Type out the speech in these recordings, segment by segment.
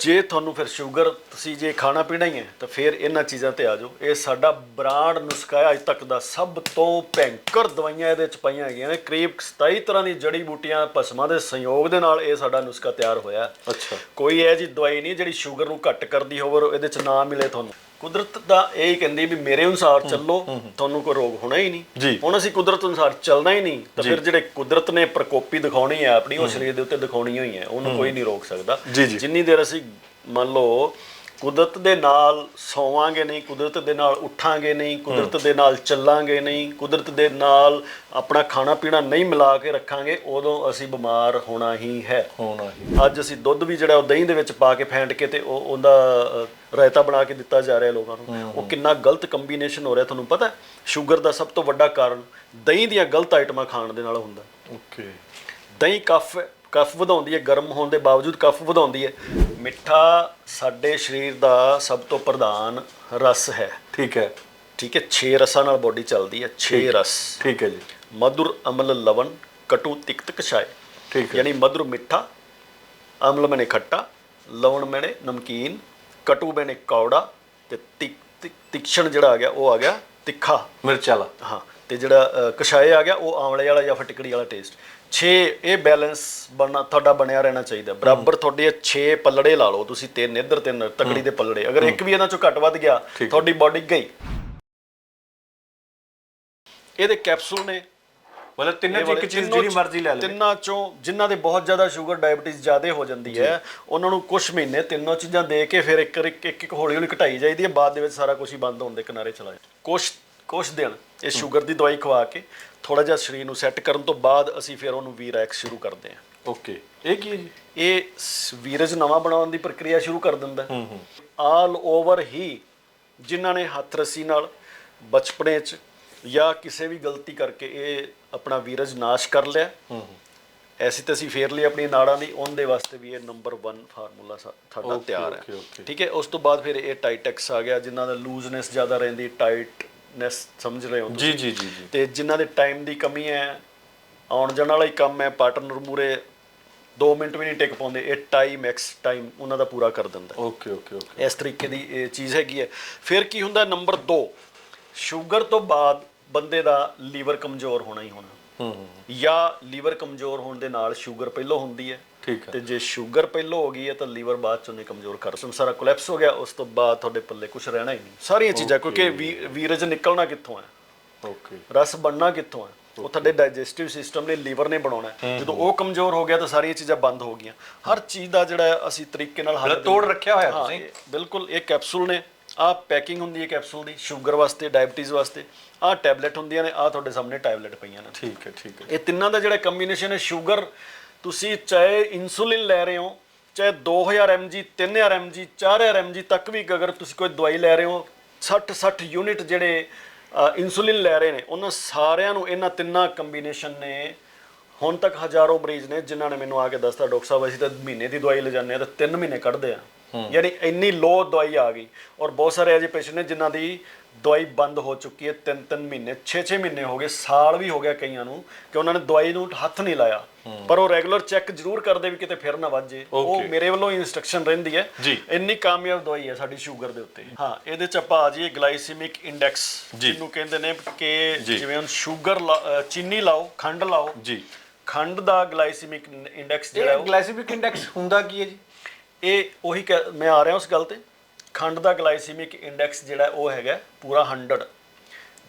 ਜੇ ਤੁਹਾਨੂੰ ਫਿਰ ਸ਼ੂਗਰ ਤੁਸੀਂ ਜੇ ਖਾਣਾ ਪੀਣਾ ਹੀ ਹੈ ਤਾਂ ਫਿਰ ਇਹਨਾਂ ਚੀਜ਼ਾਂ ਤੇ ਆ ਜਾਓ। ਇਹ ਸਾਡਾ ਬ੍ਰਾਂਡ ਨੁਸਖਾ ਹੈ ਅੱਜ ਤੱਕ ਦਾ ਸਭ ਤੋਂ ਭੈਂਕਰ ਦਵਾਈਆਂ ਇਹਦੇ ਚ ਪਈਆਂ ਹੈਗੀਆਂ ਨੇ। ਕਰੀਬ 27 ਤਰ੍ਹਾਂ ਦੀ ਜੜੀ ਬੂਟੀਆਂ ਭਸਮਾਂ ਦੇ ਸੰਯੋਗ ਦੇ ਨਾਲ ਇਹ ਸਾਡਾ ਨੁਸਖਾ ਤਿਆਰ ਹੋਇਆ। ਅੱਛਾ। ਕੋਈ ਇਹ ਜੀ ਦਵਾਈ ਨਹੀਂ ਜਿਹੜੀ ਸ਼ੂਗਰ ਨੂੰ ਘੱਟ ਕਰਦੀ ਹੋਵੇ ਔਰ ਇਹਦੇ ਚ ਨਾ ਮਿਲੇ ਤੁਹਾਨੂੰ। ਕੁਦਰਤ ਦਾ ਇਹ ਹੀ ਕਹਿੰਦੀ ਵੀ ਮੇਰੇ ਅਨੁਸਾਰ ਚੱਲੋ ਤੁਹਾਨੂੰ ਕੋਈ ਰੋਗ ਹੋਣਾ ਹੀ ਨਹੀਂ। ਹੁਣ ਅਸੀਂ ਕੁਦਰਤ ਅਨੁਸਾਰ ਚੱਲਣਾ ਹੀ ਨਹੀਂ ਤਾਂ ਫਿਰ ਜਿਹੜੇ ਕੁਦਰਤ ਨੇ ਪ੍ਰਕੋਪੀ ਦਿਖਾਉਣੀ ਹੈ ਆਪਣੀ ਉਹ ਸਰੀਰ ਦੇ ਉੱਤੇ ਦਿਖਾਉਣੀ ਹੋਈ ਹੈ ਉਹਨੂੰ ਕੋਈ ਨਹੀਂ ਰੋਕ ਸਕਦਾ। ਜਿੰਨੀ ਦੇਰ ਅਸੀਂ ਮੰਨ ਲਓ ਕੁਦਰਤ ਦੇ ਨਾਲ ਸੌਵਾਂਗੇ ਨਹੀਂ ਕੁਦਰਤ ਦੇ ਨਾਲ ਉੱਠਾਂਗੇ ਨਹੀਂ ਕੁਦਰਤ ਦੇ ਨਾਲ ਚੱਲਾਂਗੇ ਨਹੀਂ ਕੁਦਰਤ ਦੇ ਨਾਲ ਆਪਣਾ ਖਾਣਾ ਪੀਣਾ ਨਹੀਂ ਮਿਲਾ ਕੇ ਰੱਖਾਂਗੇ ਉਦੋਂ ਅਸੀਂ ਬਿਮਾਰ ਹੋਣਾ ਹੀ ਹੈ। ਹੋਣਾ ਹੀ ਅੱਜ ਅਸੀਂ ਦੁੱਧ ਵੀ ਜਿਹੜਾ ਉਹ ਦਹੀਂ ਦੇ ਵਿੱਚ ਪਾ ਕੇ ਫੈਂਟ ਕੇ ਤੇ ਉਹ ਉਹਦਾ ਰਾਇਤਾ ਬਣਾ ਕੇ ਦਿੱਤਾ ਜਾ ਰਿਹਾ ਲੋਕਾਂ ਨੂੰ। ਉਹ ਕਿੰਨਾ ਗਲਤ ਕੰਬੀਨੇਸ਼ਨ ਹੋ ਰਿਹਾ ਤੁਹਾਨੂੰ ਪਤਾ ਸ਼ੂਗਰ ਦਾ ਸਭ ਤੋਂ ਵੱਡਾ ਕਾਰਨ ਦਹੀਂ ਦੀਆਂ ਗਲਤ ਆਈਟਮਾਂ ਖਾਣ ਦੇ ਨਾਲ ਹੁੰਦਾ। ਓਕੇ ਦਹੀਂ ਕਫ ਕਫ ਵਧਾਉਂਦੀ ਹੈ ਗਰਮ ਹੋਣ ਦੇ ਬਾਵਜੂਦ ਕਫ ਵਧਾਉਂਦੀ ਹੈ। ਮਿੱਠਾ ਸਾਡੇ ਸਰੀਰ ਦਾ ਸਭ ਤੋਂ ਪ੍ਰਧਾਨ ਰਸ ਹੈ। ਠੀਕ ਹੈ। ਠੀਕ ਹੈ 6 ਰਸਾਂ ਨਾਲ ਬੋਡੀ ਚੱਲਦੀ ਹੈ 6 ਰਸ। ਠੀਕ ਹੈ ਜੀ। ਮధుਰ ਅਮਲ ਲਵਨ ਕਟੂ ਤਿਕਤ ਕਸ਼ਾਏ ਠੀਕ ਹੈ। ਯਾਨੀ ਮధుਰ ਮਿੱਠਾ ਅਮਲ ਮੈਨੇ ਖੱਟਾ ਲਵਣ ਮੈਨੇ ਨਮਕੀਨ ਕਟੂ ਮੈਨੇ ਕੌੜਾ ਤੇ ਤਿਕ- ਤਿਕਸ਼ਣ ਜਿਹੜਾ ਆ ਗਿਆ ਉਹ ਆ ਗਿਆ ਤਿੱਖਾ। ਮਿਰਚ ਵਾਲਾ। ਹਾਂ। ਤੇ ਜਿਹੜਾ ਕਸ਼ਾਏ ਆ ਗਿਆ ਉਹ ਆਮਲੇ ਵਾਲਾ ਜਾਂ ਫਟਕੜੀ ਵਾਲਾ ਟੇਸਟ 6 ਇਹ ਬੈਲੈਂਸ ਬਣਨਾ ਤੁਹਾਡਾ ਬਣਿਆ ਰਹਿਣਾ ਚਾਹੀਦਾ। ਬਰਾਬਰ ਤੁਹਾਡੇ 6 ਪੱਲੜੇ ਲਾ ਲਓ ਤੁਸੀਂ ਤਿੰਨ ਇੱਧਰ ਤਿੰਨ ਤਕੜੀ ਦੇ ਪੱਲੜੇ। ਅਗਰ ਇੱਕ ਵੀ ਇਹਨਾਂ ਚੋਂ ਘੱਟ ਵੱਧ ਗਿਆ। ਤੁਹਾਡੀ ਬਾਡੀ ਗਈ। ਇਹਦੇ ਕੈਪਸੂਲ ਨੇ ਮਤਲਬ ਤਿੰਨਾਂ ਚ ਇੱਕ ਚੀਜ਼ ਜਿਹੜੀ ਮਰਜ਼ੀ ਲੈ ਲਵੇ। ਤਿੰਨਾਂ ਚੋਂ ਜਿਨ੍ਹਾਂ ਦੇ ਬਹੁਤ ਜ਼ਿਆਦਾ ਸ਼ੂਗਰ ਡਾਇਬੀਟੀਜ਼ ਜ਼ਿਆਦਾ ਹੋ ਜਾਂਦੀ ਹੈ ਉਹਨਾਂ ਨੂੰ ਕੁਝ ਮਹੀਨੇ ਤਿੰਨੋਂ ਚੀਜ਼ਾਂ ਦੇ ਕੇ ਫਿਰ ਇੱਕ ਇੱਕ ਇੱਕ ਇੱਕ ਹੌਲੀ ਹੌਲੀ ਘਟਾਈ ਜਾਈਦੀ ਹੈ ਬਾਅਦ ਦੇ ਵਿੱਚ ਸਾਰਾ ਕੁਝ ਹੀ ਬੰਦ ਹੋਣ ਦੇ ਕਿਨਾਰੇ ਚਲਾ ਜਾਂਦਾ ਕੁਝ ਕੁਝ ਦਿਨ। ਇਹ ਸ਼ੂਗਰ ਦੀ ਦਵਾਈ ਖਵਾ ਕੇ ਥੋੜਾ ਜਿਹਾ ਸਰੀਰ ਨੂੰ ਸੈੱਟ ਕਰਨ ਤੋਂ ਬਾਅਦ ਅਸੀਂ ਫਿਰ ਉਹਨੂੰ ਵੀਰੈਕਸ ਸ਼ੁਰੂ ਕਰਦੇ ਹਾਂ। ਓਕੇ। ਇਹ ਕੀ ਹੈ ਜੀ? ਇਹ ਸ- ਵੀਰਜ ਨਵਾਂ ਬਣਾਉਣ ਦੀ ਪ੍ਰਕਿਰਿਆ ਸ਼ੁਰੂ ਕਰ ਦਿੰਦਾ। ਹੂੰ ਹੂੰ। ਆਲ ਓਵਰ ਹੀ ਜਿਨ੍ਹਾਂ ਨੇ ਹੱਥ ਰੱਸੀ ਨਾਲ ਬਚਪਨੇ 'ਚ ਜਾਂ ਕਿਸੇ ਵੀ ਗਲਤੀ ਕਰਕੇ ਇਹ ਆਪਣਾ ਵੀਰਜ ਨਾਸ਼ ਕਰ ਲਿਆ। ਹੂੰ ਹੂੰ। ਐਸੀ ਤਾਂ ਅਸੀਂ ਫੇਰ ਲਈ ਆਪਣੀ ਨਾੜਾਂ ਦੀ ਉਹਦੇ ਵਾਸਤੇ ਵੀ ਇਹ ਨੰਬਰ 1 ਫਾਰਮੂਲਾ ਸਾਡਾ Okay, ਤਿਆਰ okay, ਹੈ okay. ਠੀਕ ਹੈ? ਉਸ ਤੋਂ ਬਾਅਦ ਫਿਰ ਇਹ ਟਾਈਟੈਕਸ ਆ ਗਿਆ ਜਿਨ੍ਹਾਂ ਦਾ ਲੂਜ਼ਨੈਸ ਜ਼ਿਆਦਾ ਰਹਿੰਦੀ ਟਾਈਟਨੈਸ ਸਮਝ ਰਹੇ ਹੋ ਜੀ ਜੀ ਜੀ ਜੀ। ਤੇ ਜਿਨ੍ਹਾਂ ਦੇ ਟਾਈਮ ਦੀ ਕਮੀ ਹੈ ਆਉਣ ਜਾਣ ਵਾਲਾ ਹੀ ਕੰਮ ਹੈ ਪਾਰਟਨਰ ਮੂਰੇ 2 ਮਿੰਟ ਵੀ ਨਹੀਂ ਟਿਕ ਪਾਉਂਦੇ ਇਹ ਟਾਈਮ ਐਕਸ ਟਾਈਮ ਉਹਨਾਂ ਦਾ ਪੂਰਾ ਕਰ ਦਿੰਦਾ ਓਕੇ ਓਕੇ ਓਕੇ ਇਸ ਤਰੀਕੇ ਦੀ ਇਹ ਚੀਜ਼ ਹੈਗੀ ਹੈ। ਫਿਰ ਕੀ ਹੁੰਦਾ ਨੰਬਰ 2 ਸ਼ੂਗਰ ਤੋਂ ਬਾਅਦ ਬੰਦੇ ਦਾ ਲੀਵਰ ਕਮਜ਼ੋਰ ਹੋਣਾ ਹੀ ਹੋਣਾ। ਹੂੰ ਹੂੰ ਜਾਂ ਲੀਵਰ ਕਮਜ਼ੋਰ ਹੋਣ ਦੇ ਨਾਲ ਸ਼ੂਗਰ ਪਹਿਲਾਂ ਹੁੰਦੀ ਹੈ। ਠੀਕ ਹੈ। ਤੇ ਜੇ ਸ਼ੂਗਰ ਪਹਿਲਾਂ ਹੋ ਗਈ ਹੈ ਤਾਂ ਲੀਵਰ ਬਾਅਦ ਚੋਂ ਨਹੀਂ ਕਮਜ਼ੋਰ ਕਰ ਸਕਦਾ ਸਾਰਾ ਕੋਲੈਪਸ ਹੋ ਗਿਆ ਉਸ ਤੋਂ ਬਾਅਦ ਤੁਹਾਡੇ ਪੱਲੇ ਕੁਝ ਰਹਿਣਾ ਹੀ ਨਹੀਂ। ਸਾਰੀਆਂ ਚੀਜ਼ਾਂ ਕਿਉਂਕਿ ਵੀਰਜ ਨਿਕਲਣਾ ਕਿੱਥੋਂ ਹੈ? ਓਕੇ ਰਸ ਬਣਨਾ ਕਿੱਥੋਂ ਹੈ? ਉਹ ਤੁਹਾਡੇ ਡਾਈਜੈਸਟਿਵ ਸਿਸਟਮ ਨੇ ਲੀਵਰ ਨੇ ਬਣਾਉਣਾ ਜਦੋਂ ਉਹ ਕਮਜ਼ੋਰ ਹੋ ਗਿਆ ਤਾਂ ਸਾਰੀਆਂ ਚੀਜ਼ਾਂ ਬੰਦ ਹੋ ਗਈਆਂ। ਹਰ ਚੀਜ਼ ਦਾ ਜਿਹੜਾ ਅਸੀਂ ਤਰੀਕੇ ਨਾਲ ਹੱਲ ਤੋੜ ਰੱਖਿਆ ਹੋਇਆ ਤੁਸੀਂ। ਬਿਲਕੁਲ ਇਹ ਕੈਪਸੂਲ ਨੇ। ਆਹ ਪੈਕਿੰਗ ਹੁੰਦੀ ਹੈ ਕੈਪਸੂਲ ਦੀ ਸ਼ੂਗਰ ਵਾਸਤੇ ਡਾਇਬੀਟੀਜ਼ ਵਾਸਤੇ। ਆਹ ਟੈਬਲੇਟ ਹੁੰਦੀਆਂ ਨੇ ਆਹ ਤੁਹਾਡੇ ਸਾਹਮਣੇ ਟੈਬਲੇਟ ਪਈਆਂ ਨੇ। ਠੀਕ ਹੈ ਠੀਕ ਹੈ। ਇਹ ਤਿੰਨਾਂ ਦਾ ਜਿਹੜਾ ਕੰਬੀਨੇਸ਼ਨ ਹੈ ਸ਼ੂਗਰ ਤੁਸੀਂ ਚਾਹੇ ਇਨਸੂਲਿਨ ਲੈ ਰਹੇ ਹੋ, ਚਾਹੇ 2000 mg 3000 mg 4000 mg ਤੱਕ ਵੀ ਅਗਰ ਤੁਸੀਂ ਕੋਈ ਦਵਾਈ ਲੈ ਰਹੇ ਹੋ 60 60 ਯੂਨਿਟ ਜਿਹੜੇ ਇਨਸੂਲਿਨ ਲੈ ਰਹੇ ਨੇ, ਉਹਨਾਂ ਸਾਰਿਆਂ ਨੂੰ ਇਹਨਾਂ ਤਿੰਨਾਂ ਕੰਬੀਨੇਸ਼ਨ ਨੇ। ਹੁਣ ਤੱਕ ਹਜ਼ਾਰੋਂ ਮਰੀਜ਼ ਨੇ ਜਿਨ੍ਹਾਂ ਨੇ ਮੈਨੂੰ ਆ ਕੇ ਦੱਸਤਾ, ਡਾਕਟਰ ਸਾਹਿਬ, ਅਸੀਂ ਤਾਂ ਮਹੀਨੇ ਦੀ ਦਵਾਈ ਲੈ ਜਾਂਦੇ ਆ ਤਾਂ 3 ਮਹੀਨੇ ਕੱਢਦੇ ਆ ਯਾਨੀ ਇੰਨੀ ਲੋ ਦਵਾਈ ਆ ਗਈ। ਔਰ ਬਹੁਤ ਸਾਰੇ ਅਜੇ ਪੇਸ਼ੈਂਟ ਨੇ ਜਿਨ੍ਹਾਂ ਦੀ ਦਵਾਈ ਬੰਦ ਹੋ ਚੁੱਕੀ ਹੈ 3-3 ਮਹੀਨੇ 6-6 ਮਹੀਨੇ ਹੋ ਗਏ ਸਾਲ ਵੀ ਹੋ ਗਿਆ ਕਈਆਂ ਨੂੰ ਕਿ ਉਹਨਾਂ ਨੇ ਦਵਾਈ ਨੂੰ ਹੱਥ ਨਹੀਂ ਲਾਇਆ। ਪਰ ਉਹ ਰੈਗੂਲਰ ਚੈੱਕ ਜ਼ਰੂਰ ਕਰਦੇ ਵੀ ਕਿਤੇ ਫਿਰ ਨਾ ਵੱਧ ਜੇ। ਉਹ. ਮੇਰੇ ਵੱਲੋਂ ਇਨਸਟਰਕਸ਼ਨ ਰਹਿੰਦੀ ਹੈ। ਜੀ। ਇੰਨੀ ਕਾਮਯਾਬ ਦਵਾਈ ਹੈ ਸਾਡੀ ਸ਼ੂਗਰ ਦੇ ਉੱਤੇ। ਹਾਂ ਇਹਦੇ ਚ ਆਪਾਂ ਆ ਜਾਈਏ ਗਲਾਈਸੀਮਿਕ ਇੰਡੈਕਸ ਜੀ। ਜਿਹਨੂੰ ਕਹਿੰਦੇ ਨੇ ਕਿ ਜੀ। ਜਿਵੇਂ ਹੁਣ ਸ਼ੂਗਰ ਚੀਨੀ ਲਾਓ ਖੰਡ ਲਾਓ। ਜੀ। ਖੰਡ ਦਾ ਗਲਾਈਸੀਮਿਕ ਇੰਡੈਕਸ ਜਿਹੜਾ ਉਹ ਗਲਾਈਸੈਮਿਕ ਇੰਡੈਕਸ ਹੁੰਦਾ ਕੀ ਹੈ ਜੀ? ਇਹ ਉਹੀ ਮੈਂ ਆ ਰਿਹਾ ਉਸ ਗੱਲ ਤੇ। ਖੰਡ ਦਾ ਗਲਾਈਸੀਮਿਕ ਇੰਡੈਕਸ ਜਿਹੜਾ ਉਹ ਹੈਗਾ ਪੂਰਾ 100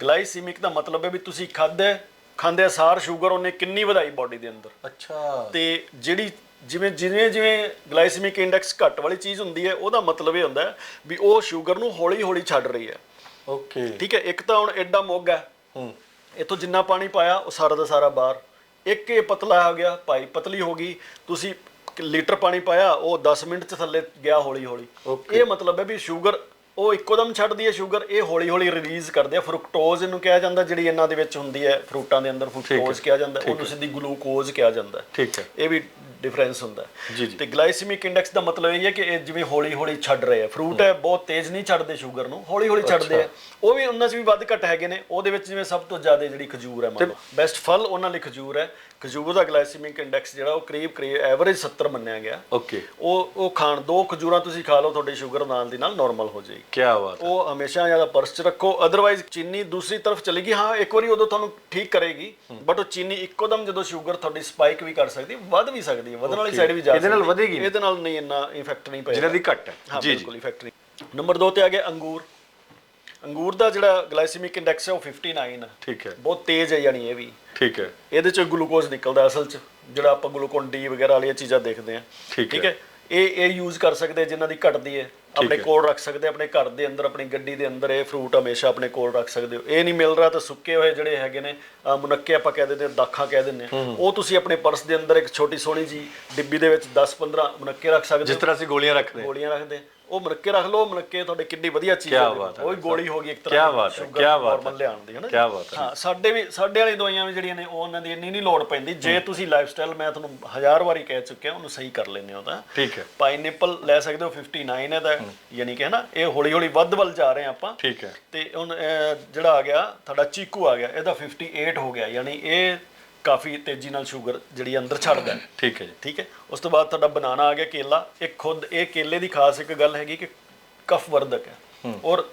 ਗਲਾਈਸੀਮਿਕ ਦਾ ਮਤਲਬ ਹੈ ਵੀ ਤੁਸੀਂ ਖਾਦੇ ਖਾਂਦੇ ਸਾਰ ਸ਼ੂਗਰ ਉਹਨੇ ਕਿੰਨੀ ਵਧਾਈ ਬਾਡੀ ਦੇ ਅੰਦਰ। ਅੱਛਾ। ਤੇ ਜਿਹੜੀ ਜਿਵੇਂ ਜਿਵੇਂ ਜਿਵੇਂ ਗਲਾਈਸੀਮਿਕ ਇੰਡੈਕਸ ਘੱਟ ਵਾਲੀ ਚੀਜ਼ ਹੁੰਦੀ ਹੈ ਉਹਦਾ ਮਤਲਬ ਇਹ ਹੁੰਦਾ ਵੀ ਉਹ ਸ਼ੂਗਰ ਨੂੰ ਹੌਲੀ ਹੌਲੀ ਛੱਡ ਰਹੀ ਹੈ। ਓਕੇ। ਠੀਕ ਹੈ ਇੱਕ ਤਾਂ ਹੁਣ ਐਡਾ ਮੁੱਗ ਹੈ। ਹੂੰ। ਇਥੋਂ ਜਿੰਨਾ ਪਾਣੀ ਪਾਇਆ ਉਹ ਸਾਰਾ ਦਾ ਸਾਰਾ ਬਾਹਰ। ਇੱਕ ਇਹ ਪਤਲਾ ਹੋ ਗਿਆ ਭਾਈ ਪਤਲੀ ਹੋ ਗਈ। ਤੁਸੀਂ ਲੀਟਰ ਪਾਣੀ ਪਾਇਆ ਉਹ 10 ਮਿੰਟ ਚ ਥੱਲੇ ਗਿਆ ਹੌਲੀ ਹੌਲੀ. ਇਹ ਮਤਲਬ ਹੈ ਵੀ ਸ਼ੂਗਰ ਉਹ ਇੱਕੋਦਮ ਛੱਡਦੀ ਹੈ ਸ਼ੂਗਰ ਇਹ ਹੌਲੀ ਹੌਲੀ ਰਿਲੀਜ਼ ਕਰਦੇ ਆ। ਫਰੁਕਟੋਜ਼ ਇਹਨੂੰ ਕਿਹਾ ਜਾਂਦਾ ਜਿਹੜੀ ਇਹਨਾਂ ਦੇ ਵਿੱਚ ਹੁੰਦੀ ਹੈ ਫਰੂਟਾਂ ਦੇ ਅੰਦਰ ਫਰੁਕਟੋਜ਼ ਕਿਹਾ ਜਾਂਦਾ ਉਹਨੂੰ ਸਿੱਧੀ ਗਲੂਕੋਜ਼ ਕਿਹਾ ਜਾਂਦਾ। ਠੀਕ ਹੈ। ਇਹ ਵੀ ਡਿਫਰੈਂਸ ਹੁੰਦਾ। ਜੀ, ਜੀ। ਤੇ ਗਲਾਈਸੀਮਿਕ ਇੰਡੈਕਸ ਦਾ ਮਤਲਬ ਇਹ ਹੈ ਕਿ ਇਹ ਜਿਵੇਂ ਹੌਲੀ ਹੌਲੀ ਛੱਡ ਰਹੇ ਆ। ਫਰੂਟ ਹੈ ਬਹੁਤ ਤੇਜ਼ ਨਹੀਂ ਛੱਡਦੇ ਸ਼ੂਗਰ ਨੂੰ ਹੌਲੀ ਹੌਲੀ ਛੱਡਦੇ ਆ। ਉਹ ਵੀ ਉਹਨਾਂ 'ਚ ਵੀ ਵੱਧ ਘੱਟ ਹੈਗੇ ਨੇ ਉਹਦੇ ਵਿੱਚ ਜਿਵੇਂ ਸਭ ਤੋਂ ਜ਼ਿਆਦਾ ਜਿਹੜੀ ਖਜੂਰ ਹੈ ਮੰਨ ਲਓ। ਬੈਸਟ ਫਲ ਉਹਨਾਂ ਲਈ ਖਜੂਰ ਹੈ। ਖਜੂਰ ਦਾ ਗਲਾਈਸੀਮਿਕ ਇੰਡੈਕਸ ਜਿਹੜਾ ਉਹ ਕਰੀਬ ਕਰੀਬ ਐਵਰੇਜ 70 ਮੰਨਿਆ ਗਿਆ। ਓਕੇ। ਉਹ ਉਹ ਖਾਣ ਦੋ ਖਜੂਰਾਂ ਤੁਸੀਂ ਖਾ ਲਓ ਤੁਹਾਡੀ ਸ਼ੂਗਰ ਨਾਲ ਦੀ ਨਾਲ ਨਾਰਮਲ ਹੋ ਜਾਏਗੀ। ਕੀ ਬਾਤ ਹੈ। ਉਹ ਹਮੇਸ਼ਾ ਜ਼ਿਆਦਾ ਪਰਸ ਚ ਰੱਖੋ ਅਦਰਵਾਈਜ਼ ਚੀਨੀ ਦੂਸਰੀ ਤਰਫ ਚਲੀ ਗਈ ਹਾਂ ਇੱਕ ਵਾਰੀ ਉਦੋਂ ਤੁਹਾਨੂੰ ਠੀਕ ਕਰੇਗੀ ਬਟ ਉਹ ਚੀਨੀ ਇੱਕੋਦਮ ਜਦੋਂ ਸ਼ੂਗਰ ਤੁਹਾਡੀ ਸਪਾਈਕ ਵੀ ਕਰ ਸਕਦੀ ਵੱਧ ਵੀ ਸਕਦੀ ਹੈ ਵਧਣ ਵਾਲੀ ਸਾਈਡ ਵੀ ਜਾ ਇਹਦੇ ਨਾਲ। ਵਧੇਗੀ। ਇਹਦੇ ਨਾਲ ਨਹੀਂ ਇੰਨਾ ਇਫੈਕਟ ਨਹੀਂ ਪਏਗਾ। ਜਿਹਨਾਂ ਦੀ ਘੱਟ ਹੈ। ਹਾਂ ਜੀ ਜੀ। ਬਿਲਕੁਲ ਇਫੈਕਟ ਨਹੀਂ। ਨੰਬਰ 2 ਤੇ ਆ ਗਿਆ ਅੰਗੂਰ। ਅੰਗੂਰ ਦਾ ਜਿਹੜਾ ਗਲਾਈਸੀਮਿਕ ਇੰਡੈਕਸ ਹੈ ਉਹ 59 ਹੈ ਠੀਕ ਹੈ। ਬਹੁਤ ਤੇਜ਼ ਹੈ ਯਾਨੀ ਇਹ ਵੀ। ਠੀਕ ਹੈ। ਇਹਦੇ ਚ ਗਲੂਕੋਜ਼ ਨਿਕਲਦਾ ਅਸਲ ਚ ਜਿਹੜਾ ਆਪਾਂ ਗਲੂਕੋਨ ਡੀ ਵਗੈਰਾ ਵਾਲੀਆਂ ਚੀਜ਼ਾਂ ਦੇਖਦੇ ਆ ਠੀਕ ਹੈ। ਇਹ ਇਹ ਯੂਜ਼ ਕਰ ਸਕਦੇ ਜਿਨ੍ਹਾਂ ਦੀ ਘਟਦੀ ਹੈ। ਆਪਣੇ ਹੈ। ਕੋਲ ਰੱਖ ਸਕਦੇ ਆਪਣੇ ਘਰ ਦੇ ਅੰਦਰ ਆਪਣੀ ਗੱਡੀ ਦੇ ਅੰਦਰ ਇਹ ਫਰੂਟ ਹਮੇਸ਼ਾ ਆਪਣੇ ਕੋਲ ਰੱਖ ਸਕਦੇ ਹੋ। ਇਹ ਨਹੀਂ ਮਿਲ ਰਿਹਾ ਤਾਂ ਸੁੱਕੇ ਹੋਏ ਜਿਹੜੇ ਹੈਗੇ ਨੇ ਅਹ ਮੁਨੱਕੇ ਆਪਾਂ ਕਹਿ ਦਿੰਦੇ ਦਾਖਾਂ ਕਹਿ ਦਿੰਦੇ ਆ ਉਹ ਤੁਸੀਂ ਆਪਣੇ ਪਰਸ ਦੇ ਅੰਦਰ ਇੱਕ ਛੋਟੀ ਸੋਹਣੀ ਜੀ ਡਿੱਬੀ ਦੇ ਵਿੱਚ 10 15 ਮੁਨੱਕੇ ਰੱਖ ਸਕਦੇ ਜਿਸ ਹੋ। ਤਰ੍ਹਾਂ ਅਸੀਂ ਗੋਲੀਆਂ ਰੱਖਦੇ ਹਾਂ। ਗੋਲੀਆਂ ਰੱਖਦੇ ਉਹ ਮੁਨੱਕੇ ਰੱਖ ਲਓ ਮੁਨੱਕੇ ਤੁਹਾਡੇ ਕਿੰਨੀ ਵਧੀਆ ਚੀਜ਼ ਕਿਆ ਹੈ ਬਾਤ ਹੈ ਉਹ ਵੀ ਗੋਲੀ ਹੋ ਗਈ ਇੱਕ ਕਿਆ ਤਰ੍ਹਾਂ ਦੀ ਬਾਤ ਹੈ, sugar ਕਿਆ ਬਾਤ normal ਹੈ। ਲਿਆਉਣ ਦੀ ਹੈ ਨਾ ਕਿਆ ਬਾਤ ਹੈ। ਹਾਂ ਸਾਡੇ ਵੀ ਸਾਡੇ ਵਾਲੀ ਦਵਾਈਆਂ ਵੀ ਜਿਹੜੀਆਂ ਨੇ ਉਹ ਉਹਨਾਂ ਦੀ ਇੰਨੀ ਨਹੀਂ ਲੋੜ ਪੈਂਦੀ। ਜੇ ਤੁਸੀਂ ਲਾਈਫਸਟਾਈਲ ਮੈਂ ਤੁਹਾਨੂੰ ਹਜ਼ਾਰ ਵਾਰੀ ਕਹਿ ਚੁੱਕਿਆ ਉਹਨੂੰ ਸਹੀ ਕਰ ਲੈਂਦੇ ਹੋ ਤਾਂ। ਠੀਕ ਹੈ। ਪਾਈਨਐਪਲ ਲੈ ਸਕਦੇ ਹੋ 59 ਹੈ ਦਾ ਯਾਨੀ ਕਿ ਹੈ ਨਾ ਇਹ ਹੌਲੀ ਹੌਲੀ ਵੱਧ ਵੱਲ ਜਾ ਰਹੇ ਹਾਂ ਆਪਾਂ। ਠੀਕ ਹੈ। ਤੇ ਹੁਣ ਅਹ, ਜਿਹੜਾ ਆ ਗਿਆ ਤੁਹਾਡਾ ਚੀਕੂ ਆ ਗਿਆ ਇਹਦਾ 58 ਹੋ ਗਿਆ ਯਾਨੀ ਇਹ ਕਾਫੀ ਤੇਜ਼ੀ ਨਾਲ ਸ਼ੂਗਰ ਜਿਹੜੀ ਅੰਦਰ ਛੱਡਦਾ ਹੈ। ਠੀਕ ਹੈ ਜੀ। ਠੀਕ ਹੈ? ਉਸ ਤੋਂ ਬਾਅਦ ਤੁਹਾਡਾ ਬਨਾਨਾ ਆ ਗਿਆ ਕੇਲਾ। ਇਹ ਖੁਦ ਇਹ ਕੇਲੇ ਦੀ ਖਾਸ ਇੱਕ ਗੱਲ ਹੈਗੀ ਕਿ ਕਫ ਵਰਧਕ ਹੈ। ਔਰ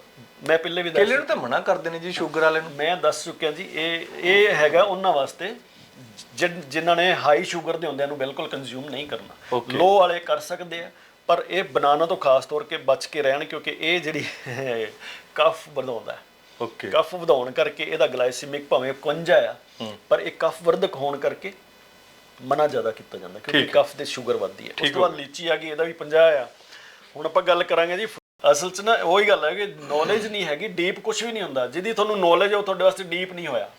ਮੈਂ ਪਹਿਲੇ ਵੀ ਦੱਸ ਕੇਲੇ ਨੂੰ ਤਾਂ ਮਨਾ ਕਰਦੇ ਨੇ ਜੀ ਸ਼ੂਗਰ ਵਾਲੇ ਨੂੰ। ਮੈਂ ਦੱਸ ਚੁੱਕਿਆ ਜੀ ਇਹ ਇਹ ਹੈਗਾ ਉਹਨਾਂ ਵਾਸਤੇ ਜਿਨ- ਜਿਨ੍ਹਾਂ ਨੇ ਹਾਈ ਸ਼ੂਗਰ ਦੇ ਹੁੰਦਿਆਂ ਨੂੰ ਬਿਲਕੁਲ ਕੰਜ਼ਿਊਮ ਨਹੀਂ ਕਰਨਾ। Okay. ਲੋ ਵਾਲੇ ਕਰ ਸਕਦੇ ਆ ਪਰ ਇਹ ਬਨਾਨਾ ਤੋਂ ਖਾਸ ਤੌਰ ਕੇ ਬਚ ਕੇ ਰਹਿਣ ਕਿਉਂਕਿ ਇਹ ਜਿਹੜੀ ਕਫ ਵਧਾਉਂਦਾ ਹੈ। ਓਕੇ ਕਫ ਵਧਾਉਣ ਕਰਕੇ ਇਹਦਾ ਗਲਾਈਸੀਮਿਕ ਭਾਵੇਂ 51 ਆ ਪਰ ਇਹ ਕਫ ਵਰਧਕ ਹੋਣ ਕਰਕੇ ਮਨਾ ਜ਼ਿਆਦਾ ਕੀਤਾ ਜਾਂਦਾ ਕਿਉਂਕਿ ਕਫ ਤੇ ਸ਼ੂਗਰ ਵੱਧਦੀ ਹੈ। ਉਸ ਤੋਂ ਬਾਅਦ ਲੀਚੀ ਆ ਗਈ ਇਹਦਾ ਵੀ 50 ਆ। ਹੁਣ ਆਪਾਂ ਗੱਲ ਕਰਾਂਗੇ ਜੀ ਅਸਲ 'ਚ ਨਾ ਉਹੀ ਗੱਲ ਹੈ ਕਿ ਨੌਲੇਜ ਨਹੀਂ ਹੈਗੀ ਡੀਪ ਕੁਝ ਵੀ ਨਹੀਂ ਹੁੰਦਾ। ਜਿਹਦੀ ਤੁਹਾਨੂੰ ਨੌਲੇਜ ਹੈ ਉਹ ਤੁਹਾਡੇ ਵਾਸਤੇ ਡੀਪ ਨਹੀਂ ਹੋਇਆ।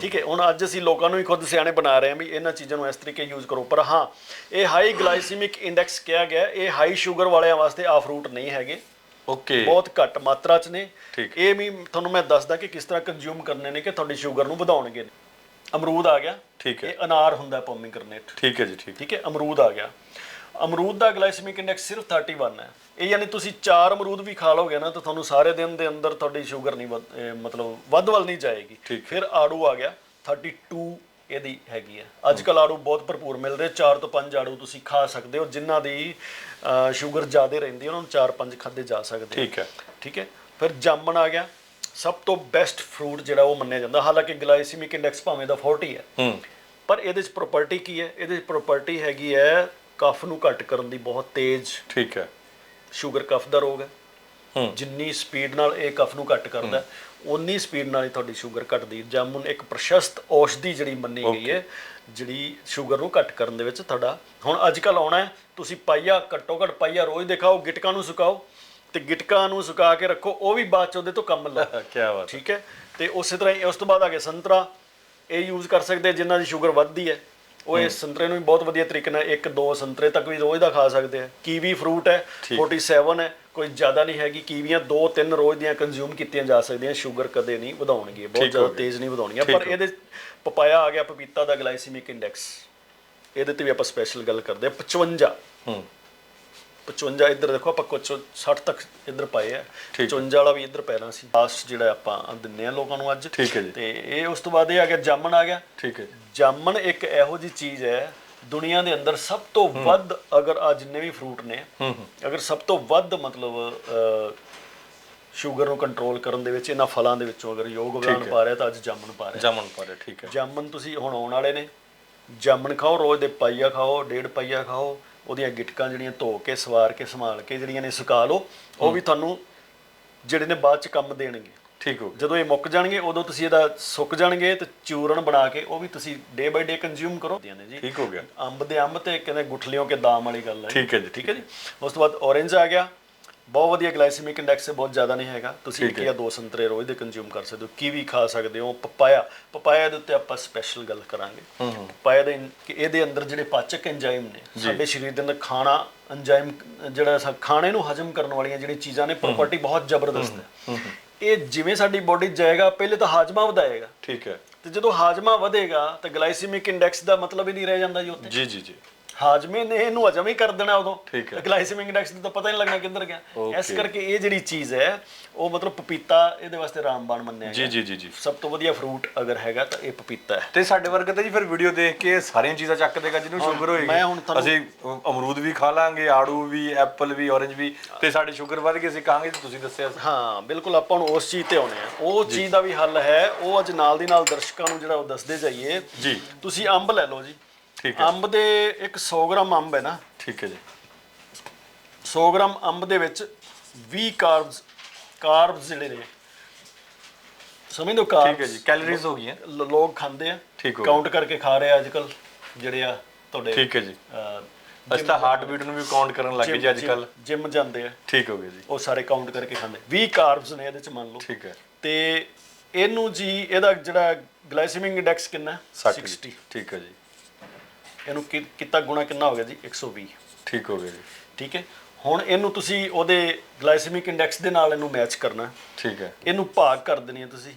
ਠੀਕ ਹੈ ਹੁਣ ਅੱਜ ਅਸੀਂ ਲੋਕਾਂ ਨੂੰ ਹੀ ਖੁਦ ਸਿਆਣੇ ਬਣਾ ਰਹੇ ਹਾਂ ਵੀ ਇਹਨਾਂ ਚੀਜ਼ਾਂ ਨੂੰ ਇਸ ਤਰੀਕੇ ਯੂਜ਼ ਕਰੋ। ਪਰ ਹਾਂ ਇਹ ਹਾਈ ਗਲਾਈਸੀਮਿਕ ਇੰਡੈਕਸ ਕਿਹਾ ਗਿਆ ਇਹ ਹਾਈ ਸ਼ੂਗਰ ਵਾਲਿਆਂ ਵਾਸਤੇ ਆ ਫਰੂਟ ਨਹੀਂ ਹੈਗੇ। ਓਕੇ ਬਹੁਤ ਘੱਟ ਮਾਤਰਾ 'ਚ ਨੇ। ਠੀਕ। ਇਹ ਵੀ ਤੁਹਾਨੂੰ ਮੈਂ ਦੱਸਦਾ ਕਿ ਕਿਸ ਤਰ੍ਹਾਂ ਕੰਜ਼ਿਊਮ ਕਰਨੇ ਨੇ ਕਿ ਤੁਹਾਡੀ ਸ਼ੂਗਰ ਨੂੰ ਵਧਾਉਣਗੇ ਅਮਰੂਦ ਆ ਗਿਆ। ਠੀਕ ਹੈ। ਇਹ ਅਨਾਰ ਹੁੰਦਾ ਪੋਮੀਗ੍ਰੇਨੇਟ ਠੀਕ ਹੈ ਜੀ ਠੀਕ। ਠੀਕ ਹੈ ਅਮਰੂਦ ਆ ਗਿਆ। ਅਮਰੂਦ ਦਾ ਗਲਾਈਸੈਮਿਕ ਇੰਡੈਕਸ ਸਿਰਫ 31 ਹੈ। ਇਹ ਯਾਨੀ ਤੁਸੀਂ ਚਾਰ ਅਮਰੂਦ ਵੀ ਖਾ ਲੋਗੇ ਨਾ ਤਾਂ ਤੁਹਾਨੂੰ ਸਾਰੇ ਦਿਨ ਦੇ ਅੰਦਰ ਤੁਹਾਡੀ ਸ਼ੂਗਰ ਨਹੀਂ ਵੱਧ- ਇਹ ਮਤਲਬ ਵੱਧ ਵੱਲ ਨਹੀਂ ਜਾਏਗੀ। ਠੀਕ ਫਿਰ ਆੜੂ ਆ ਗਿਆ। 32 ਇਹਦੀ ਹੈਗੀ ਹੈ ਅੱਜ ਕੱਲ ਆੜੂ ਬਹੁਤ ਭਰਪੂਰ ਮਿਲਦੇ 4 ਤੋਂ 5 ਆੜੂ ਤੁਸੀਂ ਖਾ ਸਕਦੇ ਹੋ। ਜਿਨ੍ਹਾਂ ਦੀ ਸ਼ੂਗਰ ਜ਼ਿਆਦਾ ਰਹਿੰਦੀ ਉਹਨਾਂ ਨੂੰ 4-5 ਖਾਦੇ ਜਾ ਸਕਦੇ ਆ। ਠੀਕ ਹੈ। ਠੀਕ ਹੈ? ਫਿਰ ਜਾਮਣ ਆ ਗਿਆ। ਸਭ ਤੋਂ ਬੈਸਟ ਫਰੂਟ ਜਿਹੜਾ ਉਹ ਮੰਨਿਆ ਜਾਂਦਾ। ਹਾਲਾਂਕਿ ਗਲਾਈਸੀਮਿਕ ਇੰਡੈਕਸ ਭਾਵੇਂ ਦਾ 40 ਹੈ। ਪਰ ਇਹਦੇ ਚ ਪ੍ਰਾਪਰਟੀ ਕੀ ਹੈ? ਇਹਦੇ ਚ ਪ੍ਰਾਪਰਟੀ ਹੈਗੀ ਹੈ ਕਫ ਨੂੰ ਘੱਟ ਕਰਨ ਦੀ ਬਹੁਤ ਤੇਜ਼ ਠੀਕ ਹੈ। ਸ਼ੂਗਰ ਕਫ ਦਾ ਰੋਗ ਹੈ। ਹੂੰ। ਜਿੰਨੀ ਸਪੀਡ ਨਾਲ ਇਹ ਕਫ ਨੂੰ ਘੱਟ ਕਰਦਾ। ਉਨੀ ਸਪੀਡ ਨਾਲ ਹੀ ਤੁਹਾਡੀ ਸ਼ੂਗਰ ਘਟਦੀ ਜਾਮੁਨ ਇੱਕ ਪ੍ਰਸ਼ਸਤ ਔਸ਼ਧੀ ਜਿਹੜੀ ਮੰਨੀ ਗਈ ਹੈ ਜਿਹੜੀ ਸ਼ੂਗਰ ਨੂੰ ਘੱਟ ਕਰਨ ਦੇ ਵਿੱਚ ਤੁਹਾਡਾ ਹੁਣ ਅੱਜ ਕੱਲ ਆਉਣਾ ਹੈ ਤੁਸੀਂ ਪਾਈਆ ਘੱਟੋ ਘੱਟ ਪਾਈਆ ਰੋਜ਼ ਦਿਖਾਓ ਗਿਟਕਾਂ ਨੂੰ ਸੁਕਾਓ ਤੇ ਗਿਟਕਾਂ ਨੂੰ ਸੁਕਾ ਕੇ ਰੱਖੋ ਉਹ ਵੀ ਬਾਅਦ ਚ ਉਹਦੇ ਤੋਂ ਕੰਮ ਲਓ। ਕੀ ਬਾਤ ਠੀਕ ਹੈ? ਤੇ ਉਸੇ ਤਰ੍ਹਾਂ ਹੀ ਉਸ ਤੋਂ ਬਾਅਦ ਆ ਗਿਆ ਸੰਤਰਾ। ਇਹ ਯੂਜ਼ ਕਰ ਸਕਦੇ ਜਿਨ੍ਹਾਂ ਦੀ ਸ਼ੂਗਰ ਵੱਧਦੀ ਹੈ। ਉਹ ਇਸ ਸੰਤਰੇ ਨੂੰ ਵੀ ਬਹੁਤ ਵਧੀਆ ਤਰੀਕੇ ਨਾਲ ਇੱਕ ਦੋ ਸੰਤਰੇ ਤੱਕ ਵੀ ਰੋਜ਼ ਦਾ ਖਾ ਸਕਦੇ ਆ। ਕੀਵੀ ਫਰੂਟ ਹੈ 47 ਹੈ ਕੋਈ ਜ਼ਿਆਦਾ ਨਹੀਂ ਹੈਗੀ ਕੀਵੀਆਂ ਦੋ ਤਿੰਨ ਰੋਜ਼ ਦੀਆਂ ਕੰਜ਼ਿਊਮ ਕੀਤੀਆਂ ਜਾ ਸਕਦੀਆਂ ਸ਼ੂਗਰ ਕਦੇ ਨਹੀਂ ਵਧਾਉਣਗੀਆਂ ਬਹੁਤ ਹੋ ਜ਼ਿਆਦਾ। ਤੇਜ਼ ਨਹੀਂ ਵਧਾਉਣਗੀਆਂ ਪਰ ਇਹਦੇ ਪਪਾਇਆ ਆ ਗਿਆ ਪਪੀਤਾ ਦਾ ਗਲਾਈਸੀਮਿਕ ਇੰਡੈਕਸ ਇਹਦੇ ਤੇ ਵੀ ਆਪਾਂ ਸਪੈਸ਼ਲ ਗੱਲ ਕਰਦੇ ਆ 55 ਹੂੰ। 55 ਇੱਧਰ ਦੇਖੋ ਆਪਾਂ ਕੁਝ 60 ਤੱਕ ਇੱਧਰ ਪਾਏ ਆ। ਠੀਕ 55 ਵਾਲਾ ਵੀ ਇੱਧਰ ਪੈਣਾ ਸੀ। ਲਾਸਟ ਜਿਹੜਾ ਆਪਾਂ ਦਿੰਨੇ ਆ ਲੋਕਾਂ ਨੂੰ ਅੱਜ। ਠੀਕ ਹੈ ਜੀ। ਤੇ ਇਹ ਉਸ ਤੋਂ ਬਾਅਦ ਇਹ ਆ ਗਿਆ ਜਾਮਣ ਆ ਗਿਆ। ਠੀਕ ਹੈ ਜਾਮਣ ਇੱਕ ਇਹੋ ਜੀ ਚੀਜ਼ ਹੈ ਦੁਨੀਆ ਦੇ ਅੰਦਰ ਸਭ ਤੋਂ ਵੱਧ ਅਗਰ ਆ ਜਿੰਨੇ ਵੀ ਫਰੂਟ ਨੇ ਅਗਰ ਸਭ ਤੋਂ ਵੱਧ ਮਤਲਬ ਸ਼ੂਗਰ ਨੂੰ ਕੰਟਰੋਲ ਕਰਨ ਦੇ ਵਿੱਚ ਇਹਨਾਂ ਫਲਾਂ ਦੇ ਵਿੱਚੋਂ ਅਗਰ ਯੋਗਦਾਨ ਹੈ। ਪਾ ਰਿਹਾ ਤਾਂ ਅੱਜ ਜਾਮਣ ਪਾ ਰਿਹਾ। ਜਾਮਨ ਪਾ ਰਿਹਾ ਠੀਕ ਹੈ। ਜਾਮਨ ਤੁਸੀਂ ਹੁਣ ਆਉਣ ਵਾਲੇ ਨੇ। ਜਾਮਨ ਖਾਓ ਰੋਜ਼ ਦੇ ਪਾਈਆ ਖਾਓ ਡੇਢ ਪਾਈਆ ਖਾਓ ਉਹਦੀਆਂ ਗਿਟਕਾਂ ਜਿਹੜੀਆਂ ਧੋ ਕੇ ਸਵਾਰ ਕੇ ਸੰਭਾਲ ਕੇ ਜਿਹੜੀਆਂ ਨੇ ਸੁਕਾ ਲਓ ਉਹ ਵੀ ਤੁਹਾਨੂੰ ਜਿਹੜੇ ਨੇ ਬਾਅਦ ਚ ਕੰਮ ਦੇਣਗੇ। ਠੀਕ ਹੋ ਜਦੋਂ ਇਹ ਮੁੱਕ ਜਾਣਗੇ ਉਦੋਂ ਤੁਸੀਂ ਇਹਦਾ ਸੁੱਕ ਜਾਣਗੇ ਤੇ ਚੂਰਨ ਬਣਾ ਕੇ ਉਹ ਵੀ ਤੁਸੀਂ ਡੇ ਬਾਈ ਡੇ ਕੰਜ਼ਿਊਮ ਕਰੋ। ਦੀਆਂ ਨੇ ਜੀ ਠੀਕ ਹੋ ਗਿਆ। ਅੰਬ ਦੇ ਅੰਬ ਤੇ ਕਹਿੰਦੇ ਗੁਠਲੀਆਂ ਕੇ ਦਾਮ ਵਾਲੀ ਗੱਲ ਹੈ। ਠੀਕ ਹੈ ਜੀ, ਠੀਕ ਹੈ ਜੀ। ਉਸ ਤੋਂ ਬਾਅਦ ਔਰੇਂਜ ਆ ਗਿਆ। ਬਹੁਤ ਵਧੀਆ ਗਲਾਈਸੀਮਿਕ ਇੰਡੈਕਸ ਬਹੁਤ ਜ਼ਿਆਦਾ ਨਹੀਂ ਹੈਗਾ। ਤੁਸੀਂ ਇੱਕ ਜਾਂ ਦੋ ਸੰਤਰੇ ਰੋਜ਼ ਦੇ ਕੰਜ਼ਿਊਮ ਕਰ ਸਕਦੇ ਹੋ। ਕੀਵੀ ਖਾ ਸਕਦੇ ਹੋ ਪਪਾਇਆ। ਪਪਾਇਆ ਦੇ ਉੱਤੇ ਆਪਾਂ ਸਪੈਸ਼ਲ ਗੱਲ ਕਰਾਂਗੇ। ਪਪਾਇਆ ਦੇ ਕਿ ਇਹਦੇ ਅੰਦਰ ਜਿਹੜੇ ਪਾਚਕ ਐਂਜ਼ਾਈਮ ਨੇ ਸਾਡੇ ਸਰੀਰ ਦੇ ਅੰਦਰ ਖਾਣਾ ਐਂਜ਼ਾਈਮ ਜਿਹੜਾ ਖਾਣੇ ਨੂੰ ਹਜਮ ਕਰਨ ਵਾਲੀਆਂ ਜਿਹੜੀਆਂ ਚੀਜ਼ਾਂ ਨੇ ਪ੍ਰਾਪਰਟੀ ਬਹੁਤ ਜ਼ਬਰਦਸਤ ਹੈ। ਇਹ ਜਿਵੇਂ ਸਾਡੀ ਬੋਡੀ ਜਾਏਗਾ ਪਹਿਲੇ ਤਾਂ ਹਾਜਮਾ ਵਧਾਏਗਾ। ਠੀਕ ਹੈ। ਤੇ ਜਦੋਂ ਹਾਜਮਾ ਵਧੇਗਾ ਤਾਂ ਗਲਾਈਸੀਮਿਕ ਇੰਡੈਕਸ ਦਾ ਮਤਲਬ ਹੀ ਨਹੀਂ ਰਹਿ ਜਾਂਦਾ ਜੀ ਉੱਥੇ। ਜੀ ਜੀ ਜੀ। ਹਾਜਮੇ ਨੇ ਇਹਨੂੰ ਹਜਮ ਹੀ ਕਰ ਦੇਣਾ ਉਦੋਂ। ਠੀਕ ਹੈ। ਗਲਾਈਸੈਮਿਕ ਇੰਡੈਕਸ ਦਾ ਤਾਂ ਪਤਾ ਹੀ ਨਹੀਂ ਲੱਗਣਾ ਕਿੱਧਰ ਗਿਆ। ਇਸ. ਕਰਕੇ ਇਹ ਜਿਹੜੀ ਚੀਜ਼ ਹੈ ਉਹ ਮਤਲਬ ਪਪੀਤਾ ਇਹਦੇ ਵਾਸਤੇ ਰਾਮਬਾਣ ਮੰਨਿਆ ਜੀ ਗਿਆ। ਜੀ ਜੀ ਜੀ। ਸਭ ਤੋਂ ਵਧੀਆ ਫਰੂਟ ਅਗਰ ਹੈਗਾ ਤਾਂ ਇਹ ਪਪੀਤਾ ਹੈ। ਤੇ ਸਾਡੇ ਵਰਗੇ ਤਾਂ ਜੀ ਫਿਰ ਵੀਡੀਓ ਦੇਖ ਕੇ ਸਾਰੀਆਂ ਚੀਜ਼ਾਂ ਚੱਕ ਦੇਗਾ ਜਿਹਨੂੰ ਸ਼ੂਗਰ ਹੋਏਗੀ। ਅਸੀਂ ਅਮਰੂਦ ਵੀ ਖਾ ਲਾਂਗੇ ਆੜੂ ਵੀ ਐਪਲ ਵੀ ਔਰੰਜ ਵੀ ਤੇ ਸਾਡੇ ਸ਼ੂਗਰ ਵੱਧ ਗਈ ਅਸੀਂ ਕਹਾਂਗੇ ਜੀ ਤੁਸੀਂ ਦੱਸਿਆ। ਹਾਂ ਬਿਲਕੁਲ ਆਪਾਂ ਨੂੰ ਉਸ ਚੀਜ਼ ਤੇ ਆਉਣੇ ਆ। ਉਹ ਚੀਜ਼ ਦਾ ਵੀ ਹੱਲ ਹੈ ਉਹ ਅੱਜ ਨਾਲ ਦੀ ਨਾਲ ਦਰਸ਼ਕਾਂ ਨੂੰ ਜਿਹੜਾ ਉਹ ਦੱਸਦੇ ਜਾਈਏ। ਜੀ। ਤੁਸੀਂ ਅੰਬ ਲੈ ਲਓ ਜੀ। ਠੀਕ ਹੈ। ਅੰਬ ਦੇ ਇੱਕ 100 ਗ੍ਰਾਮ ਅੰਬ ਹੈ ਨਾ। ਠੀਕ ਹੈ ਜੀ। 100 ਗ੍ਰਾਮ ਅੰਬ ਦੇ ਵਿੱਚ 20 ਕਾਰਬਸ ਕਾਰਬਸ ਜਿਹੜੇ ਨੇ। ਸਮਝਦੇ ਹੋ ਕਾਰਬਸ ਠੀਕ ਹੈ ਜੀ ਕੈਲੋਰੀਜ਼ ਹੋ ਗਈਆਂ। ਲੋਕ ਖਾਂਦੇ ਆ। ਠੀਕ ਹੋ ਕਾਊਂਟ ਕਰਕੇ ਖਾ ਰਹੇ ਆ ਅੱਜਕੱਲ ਜਿਹੜੇ ਆ ਤੁਹਾਡੇ ਠੀਕ ਹੈ ਜੀ। ਅਸੀਂ ਤਾਂ ਹਾਰਟ ਬੀਟ ਨੂੰ ਵੀ ਕਾਊਂਟ ਕਰਨ ਲੱਗ ਗਏ ਜੀ ਅੱਜ ਕੱਲ ਜਿਮ ਜਾਂਦੇ ਆ। ਠੀਕ ਹੋ ਗਿਆ ਜੀ। ਉਹ ਸਾਰੇ ਕਾਊਂਟ ਕਰਕੇ ਖਾਂਦੇ। 20 ਕਾਰਬਸ ਨੇ ਇਹਦੇ ਚ ਮੰਨ ਲਓ। ਠੀਕ ਹੈ। ਤੇ ਇਹਨੂੰ ਜੀ ਇਹਦਾ ਜਿਹੜਾ ਗਲਾਈਸੈਮਿਕ ਇੰਡੈਕਸ ਕਿੰਨਾ? ਹੈ? 60 60 ਠੀਕ ਹੈ ਜੀ। ਇਹਨੂੰ ਕੀ- ਕੀਤਾ ਗੁਣਾ ਕਿੰਨਾ ਹੋ ਗਿਆ ਜੀ? 120 ਠੀਕ ਹੋ ਗਿਆ ਜੀ। ਠੀਕ ਹੈ? ਹੁਣ ਇਹਨੂੰ ਤੁਸੀਂ ਉਹਦੇ ਗਲਾਈਸੈਮਿਕ ਇੰਡੈਕਸ ਦੇ ਨਾਲ ਇਹਨੂੰ ਮੈਚ ਕਰਨਾ ਹੈ। ਠੀਕ ਹੈ। ਇਹਨੂੰ ਭਾਗ ਕਰ ਦੇਣੀ ਹੈ ਤੁਸੀਂ।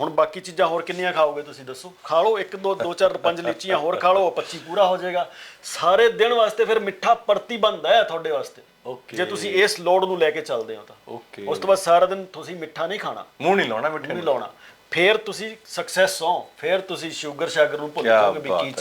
ਹੁਣ ਬਾਕੀ ਚੀਜ਼ਾਂ ਹੋਰ ਕਿੰਨੀਆਂ ਖਾਓਗੇ ਤੁਸੀਂ ਦੱਸੋ? ਖਾ ਲਓ ਇੱਕ ਦੋ ਦੋ ਚਾਰ ਪੰਜ ਲੀਚੀਆਂ ਹੋਰ ਖਾ ਲਓ 25 ਪੂਰਾ ਹੋ ਜਾਏਗਾ। ਸਾਰੇ ਦਿਨ ਵਾਸਤੇ ਫਿਰ ਮਿੱਠਾ ਪ੍ਰਤੀਬੰਧ ਹੈ ਤੁਹਾਡੇ ਵਾਸਤੇ। Okay. ਜੇ ਤੁਸੀਂ ਇਸ ਲੋਡ ਨੂੰ ਲੈ ਕੇ ਚੱਲਦੇ ਹੋ ਤਾਂ। ਓਕੇ। ਉਸ ਤੋਂ ਬਾਅਦ ਸਾਰਾ ਦਿਨ ਤੁਸੀਂ ਮਿੱਠਾ ਨਹੀਂ ਖਾਣਾ। ਮੂੰਹ ਨਹੀਂ ਲਾਉਣਾ ਮਿੱਠੇ ਨਹੀਂ ਲਾਉਣਾ। ਫਿਰ ਤੁਸੀਂ ਸਕਸੈਸ ਹੋ। ਫਿਰ ਤੁਸੀਂ ਸ਼ੂਗਰ ਸ਼ਾਗਰ ਨੂੰ ਭੁੱਲ ਕਿਆ ਜਾਓਗੇ ਵੀ ਬਾਤ ਕੀ ਹੈ।